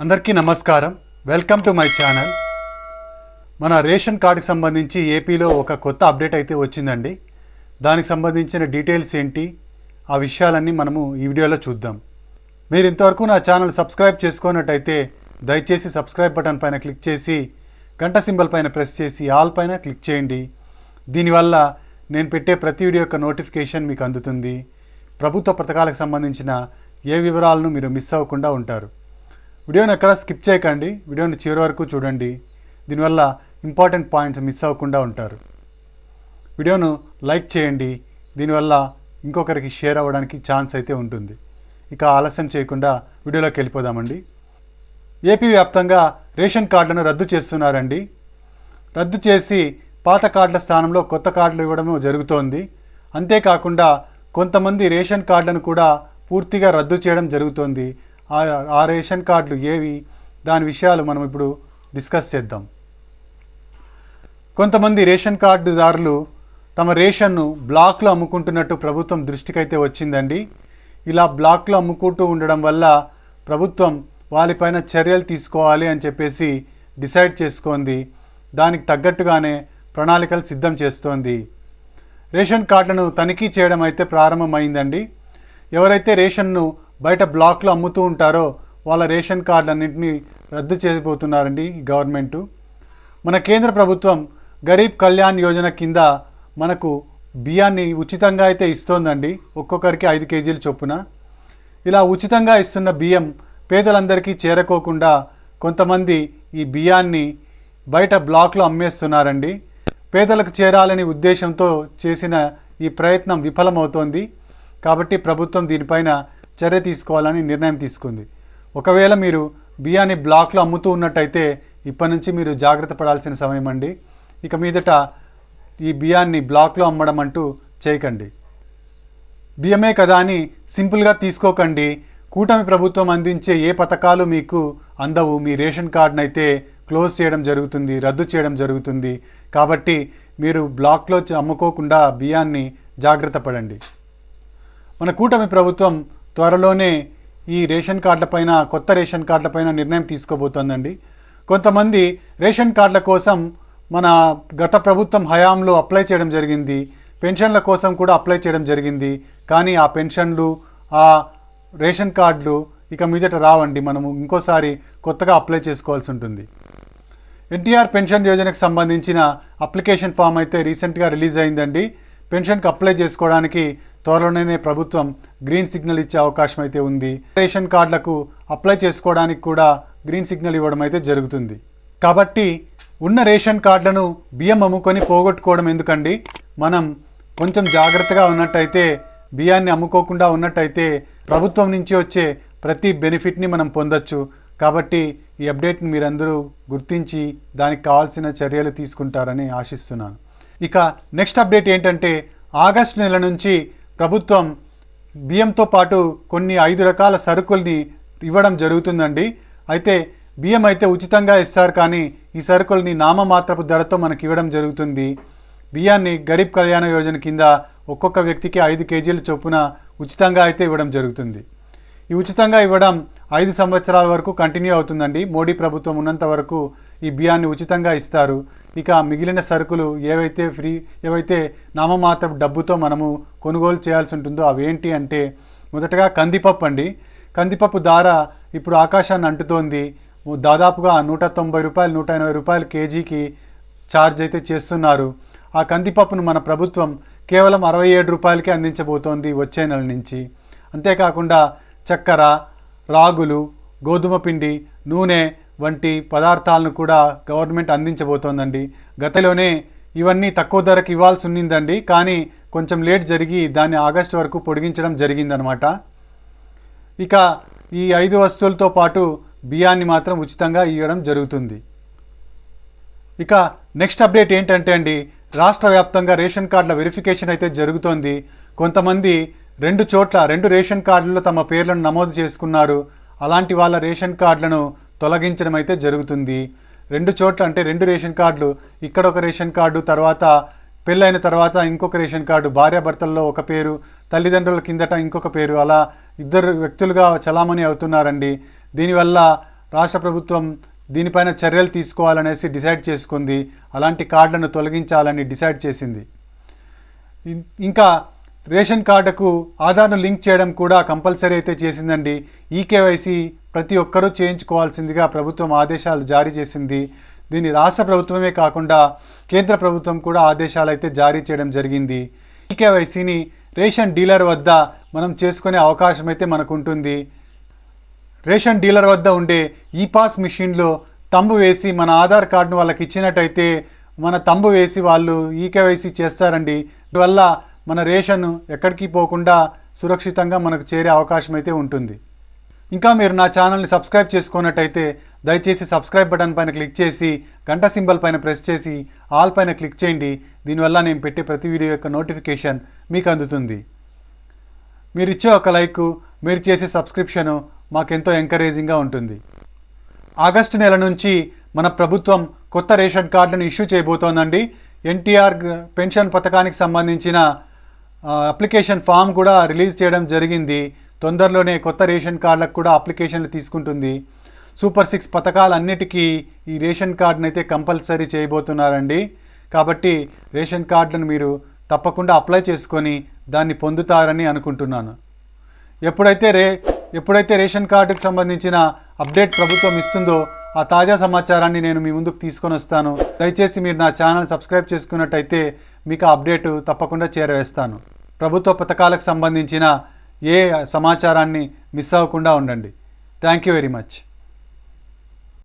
అందరికీ నమస్కారం. Welcome to my channel మన రేషన్ కార్డుకి సంబంధించి ఏపీలో ఒక కొత్త అప్డేట్ అయితే వచ్చిందండి. దానికి సంబంధించిన డీటెయిల్స్ ఏంటి ఆ విషయాలన్నీ మనము ఈ వీడియోలో చూద్దాం. మీరు ఇంతవరకు నా ఛానల్ సబ్స్క్రైబ్ చేసుకున్నట్టయితే దయచేసి సబ్స్క్రైబ్ బటన్ పైన క్లిక్ చేసి గంట సింబల్ పైన ప్రెస్ చేసి ఆల్ పైన క్లిక్ చేయండి. దీనివల్ల నేను పెట్టే ప్రతి వీడియో యొక్క నోటిఫికేషన్ మీకు అందుతుంది. ప్రభుత్వ పథకాలకు సంబంధించిన ఏ వివరాలను మీరు మిస్ అవ్వకుండా ఉంటారు. వీడియోని ఎక్కడ స్కిప్ చేయకండి. వీడియోని చివరి వరకు చూడండి. దీనివల్ల ఇంపార్టెంట్ పాయింట్స్ మిస్ అవ్వకుండా ఉంటారు. వీడియోను లైక్ చేయండి. దీనివల్ల ఇంకొకరికి షేర్ అవ్వడానికి ఛాన్స్ అయితే ఉంటుంది. ఇక ఆలస్యం చేయకుండా వీడియోలోకి వెళ్ళిపోదామండి. ఏపీ వ్యాప్తంగా రేషన్ కార్డులను రద్దు చేస్తున్నారండి. రద్దు చేసి పాత కార్డుల స్థానంలో కొత్త కార్డులు ఇవ్వడం జరుగుతోంది. అంతేకాకుండా కొంతమంది రేషన్ కార్డులను కూడా పూర్తిగా రద్దు చేయడం జరుగుతోంది. ఆ రేషన్ కార్డులు ఏవి? దాని విషయాలు మనం ఇప్పుడు డిస్కస్ చేద్దాం. కొంతమంది రేషన్ కార్డుదారులు తమ రేషన్ను బ్లాక్లో అమ్ముకుంటున్నట్టు ప్రభుత్వం దృష్టికైతే వచ్చిందండి. ఇలా బ్లాక్లో అమ్ముకుంటూ ఉండడం వల్ల ప్రభుత్వం వాళ్ళపైన చర్యలు తీసుకోవాలి అని చెప్పేసి డిసైడ్ చేసుకుంది. దానికి తగ్గట్టుగానే ప్రణాళికలు సిద్ధం చేస్తోంది. రేషన్ కార్డులను తనిఖీ చేయడం అయితే ప్రారంభమైందండి. ఎవరైతే రేషన్ను బయట బ్లాక్లో అమ్ముతూ ఉంటారో వాళ్ళ రేషన్ కార్డులన్నింటినీ రద్దు చేయబోతున్నారండి ఈ గవర్నమెంటు. మన కేంద్ర ప్రభుత్వం గరీబ్ కళ్యాణ్ యోజన కింద మనకు బియ్యాన్ని ఉచితంగా అయితే ఇస్తోందండి. ఒక్కొక్కరికి ఐదు కేజీలు చొప్పున. ఇలా ఉచితంగా ఇస్తున్న బియ్యం పేదలందరికీ చేరకోకుండా కొంతమంది ఈ బియ్యాన్ని బయట బ్లాక్లో అమ్మేస్తున్నారండి. పేదలకు చేరాలని ఉద్దేశంతో చేసిన ఈ ప్రయత్నం విఫలమవుతోంది. కాబట్టి ప్రభుత్వం దీనిపైన చర్య తీసుకోవాలని నిర్ణయం తీసుకుంది. ఒకవేళ మీరు బియ్యాన్ని బ్లాక్లో అమ్ముతూ ఉన్నట్టయితే ఇప్పటి నుంచి మీరు జాగ్రత్త పడాల్సిన సమయం అండి. ఇక మీదట ఈ బియ్యాన్ని బ్లాక్లో అమ్మడం అంటూ చేయకండి. బియ్యమే కదా అని సింపుల్గా తీసుకోకండి. కూటమి ప్రభుత్వం అందించే ఏ పథకాలు మీకు అందవు మీ రేషన్ కార్డును అయితే క్లోజ్ చేయడం జరుగుతుంది రద్దు చేయడం జరుగుతుంది. కాబట్టి మీరు బ్లాక్లో అమ్ముకోకుండా బియ్యాన్ని జాగ్రత్త పడండి. మన కూటమి ప్రభుత్వం త్వరలోనే ఈ రేషన్ కార్డులపైన కొత్త రేషన్ కార్డులపైన నిర్ణయం తీసుకోబోతోందండి. కొంతమంది రేషన్ కార్డుల కోసం మన గత ప్రభుత్వం హయాంలో అప్లై చేయడం జరిగింది. పెన్షన్ల కోసం కూడా అప్లై చేయడం జరిగింది. కానీ ఆ పెన్షన్లు ఆ రేషన్ కార్డులు ఇక మీదట రావండి. మనము ఇంకోసారి కొత్తగా అప్లై చేసుకోవాల్సి ఉంటుంది. ఎన్టీఆర్ పెన్షన్ యోజనకు సంబంధించిన అప్లికేషన్ ఫామ్ అయితే రీసెంట్గా రిలీజ్ అయిందండి. పెన్షన్కి అప్లై చేసుకోవడానికి త్వరలోనే ప్రభుత్వం గ్రీన్ సిగ్నల్ ఇచ్చే అవకాశం అయితే ఉంది. రేషన్ కార్డులకు అప్లై చేసుకోవడానికి కూడా గ్రీన్ సిగ్నల్ ఇవ్వడం అయితే జరుగుతుంది. కాబట్టి ఉన్న రేషన్ కార్డులను బియ్యం అమ్ముకొని పోగొట్టుకోవడం ఎందుకండి? మనం కొంచెం జాగ్రత్తగా ఉన్నట్టయితే బియ్యాన్ని అమ్ముకోకుండా ఉన్నట్టయితే ప్రభుత్వం నుంచి వచ్చే ప్రతి బెనిఫిట్ని మనం పొందొచ్చు. కాబట్టి ఈ అప్డేట్ని మీరందరూ గుర్తించి దానికి కావాల్సిన చర్యలు తీసుకుంటారని ఆశిస్తున్నాను. ఇక నెక్స్ట్ అప్డేట్ ఏంటంటే ఆగస్టు నెల నుంచి ప్రభుత్వం బియ్యంతో పాటు కొన్ని ఐదు రకాల సరుకుల్ని ఇవ్వడం జరుగుతుందండి. అయితే బియ్యం అయితే ఉచితంగా ఇస్తారు కానీ ఈ సరుకుల్ని నామమాత్రపు ధరతో మనకి ఇవ్వడం జరుగుతుంది. బియ్యాన్ని గరీబ్ కళ్యాణ యోజన కింద ఒక్కొక్క వ్యక్తికి ఐదు కేజీల చొప్పున ఉచితంగా అయితే ఇవ్వడం జరుగుతుంది. ఈ ఉచితంగా ఇవ్వడం ఐదు సంవత్సరాల వరకు కంటిన్యూ అవుతుందండి. మోడీ ప్రభుత్వం ఉన్నంత వరకు ఈ బియ్యాన్ని ఉచితంగా ఇస్తారు. ఇక మిగిలిన సరుకులు ఏవైతే ఫ్రీ ఏవైతే నామమాత్ర డబ్బుతో మనము కొనుగోలు చేయాల్సి ఉంటుందో అవేంటి అంటే మొదటగా కందిపప్పు అండి. కందిపప్పు ధార ఇప్పుడు ఆకాశాన్ని అంటుతోంది. దాదాపుగా నూట తొంభై రూపాయలు నూట ఎనభై రూపాయలు కేజీకి ఛార్జ్ అయితే చేస్తున్నారు. ఆ కందిపప్పును మన ప్రభుత్వం కేవలం అరవై ఏడు రూపాయలకే అందించబోతోంది వచ్చే నెల నుంచి. అంతేకాకుండా చక్కెర రాగులు గోధుమ పిండి నూనె వంటి పదార్థాలను కూడా గవర్నమెంట్ అందించబోతోందండి. గతలోనే ఇవన్నీ తక్కువ ధరకు ఇవ్వాల్సి ఉన్నిందండి. కానీ కొంచెం లేట్ జరిగి దాన్ని ఆగస్టు వరకు పొడిగించడం జరిగిందనమాట. ఇక ఈ ఐదు వస్తువులతో పాటు బియ్యాన్ని మాత్రం ఉచితంగా ఇవ్వడం జరుగుతుంది. ఇక నెక్స్ట్ అప్డేట్ ఏంటంటే అండి రాష్ట్ర వ్యాప్తంగా రేషన్ కార్డుల వెరిఫికేషన్ అయితే జరుగుతోంది. కొంతమంది రెండు చోట్ల రెండు రేషన్ కార్డుల్లో తమ పేర్లను నమోదు చేసుకున్నారు. అలాంటి వాళ్ళ రేషన్ కార్డులను తొలగించడం అయితే జరుగుతుంది. రెండు చోట్ల అంటే రెండు రేషన్ కార్డులు ఇక్కడ ఒక రేషన్ కార్డు తర్వాత పెళ్ళైన తర్వాత ఇంకొక రేషన్ కార్డు భార్యాభర్తల్లో ఒక పేరు తల్లిదండ్రుల కిందట ఇంకొక పేరు అలా ఇద్దరు వ్యక్తులుగా చలామణి అవుతున్నారండి. దీనివల్ల రాష్ట్ర ప్రభుత్వం దీనిపైన చర్యలు తీసుకోవాలనేసి డిసైడ్ చేసుకుంది. అలాంటి కార్డులను తొలగించాలని డిసైడ్ చేసింది. ఇంకా రేషన్ కార్డుకు ఆధార్ను లింక్ చేయడం కూడా కంపల్సరీ అయితే చేసిందండి. ఈకేవైసీ ప్రతి ఒక్కరూ చేయించుకోవాల్సిందిగా ప్రభుత్వం ఆదేశాలు జారీ చేసింది. దీన్ని రాష్ట్ర ప్రభుత్వమే కాకుండా కేంద్ర ప్రభుత్వం కూడా ఆదేశాలు అయితే జారీ చేయడం జరిగింది. ఈకేవైసీని రేషన్ డీలర్ వద్ద మనం చేసుకునే అవకాశం అయితే మనకు ఉంటుంది రేషన్ డీలర్ వద్ద ఉండే ఈ పాస్ మిషన్లో తంబు వేసి మన ఆధార్ కార్డును వాళ్ళకి ఇచ్చినట్టయితే మన తంబు వేసి వాళ్ళు ఈకేవైసీ చేస్తారండి. అందువల్ల మన రేషన్ ఎక్కడికి పోకుండా సురక్షితంగా మనకు చేరే అవకాశం అయితే ఉంటుంది. ఇంకా మీరు నా ఛానల్ని సబ్స్క్రైబ్ చేసుకున్నట్టయితే దయచేసి సబ్స్క్రైబ్ బటన్ పైన క్లిక్ చేసి గంట సింబల్ పైన ప్రెస్ చేసి ఆల్ పైన క్లిక్ చేయండి. దీనివల్ల నేను పెట్టే ప్రతి వీడియో యొక్క నోటిఫికేషన్ మీకు అందుతుంది. మీరు ఇచ్చే ఒక లైక్ మీరు చేసే సబ్స్క్రిప్షను మాకెంతో ఎంకరేజింగ్గా ఉంటుంది. ఆగస్టు నెల నుంచి మన ప్రభుత్వం కొత్త రేషన్ కార్డులను ఇష్యూ చేయబోతోందండి. ఎన్టీఆర్ పెన్షన్ పథకానికి సంబంధించిన అప్లికేషన్ ఫామ్ కూడా రిలీజ్ చేయడం జరిగింది. తొందరలోనే కొత్త రేషన్ కార్డులకు కూడా అప్లికేషన్లు తీసుకుంటుంది. సూపర్ సిక్స్ పథకాలన్నిటికీ ఈ రేషన్ కార్డును అయితే కంపల్సరీ చేయబోతున్నారండి. కాబట్టి రేషన్ కార్డులను మీరు తప్పకుండా అప్లై చేసుకొని దాన్ని పొందుతారని అనుకుంటున్నాను. ఎప్పుడైతే రే ఎప్పుడైతే రేషన్ కార్డుకు సంబంధించిన అప్డేట్ ప్రభుత్వం ఇస్తుందో ఆ తాజా సమాచారాన్ని నేను మీ ముందుకు తీసుకొని వస్తాను. దయచేసి మీరు నా ఛానల్ సబ్స్క్రైబ్ చేసుకున్నట్టయితే మీకు ఆ అప్డేట్ తప్పకుండా చేరవేస్తాను. ప్రభుత్వ పథకాలకు సంబంధించిన ఏ సమాచారాన్ని మిస్ అవ్వకుండా ఉండండి. Thank you very much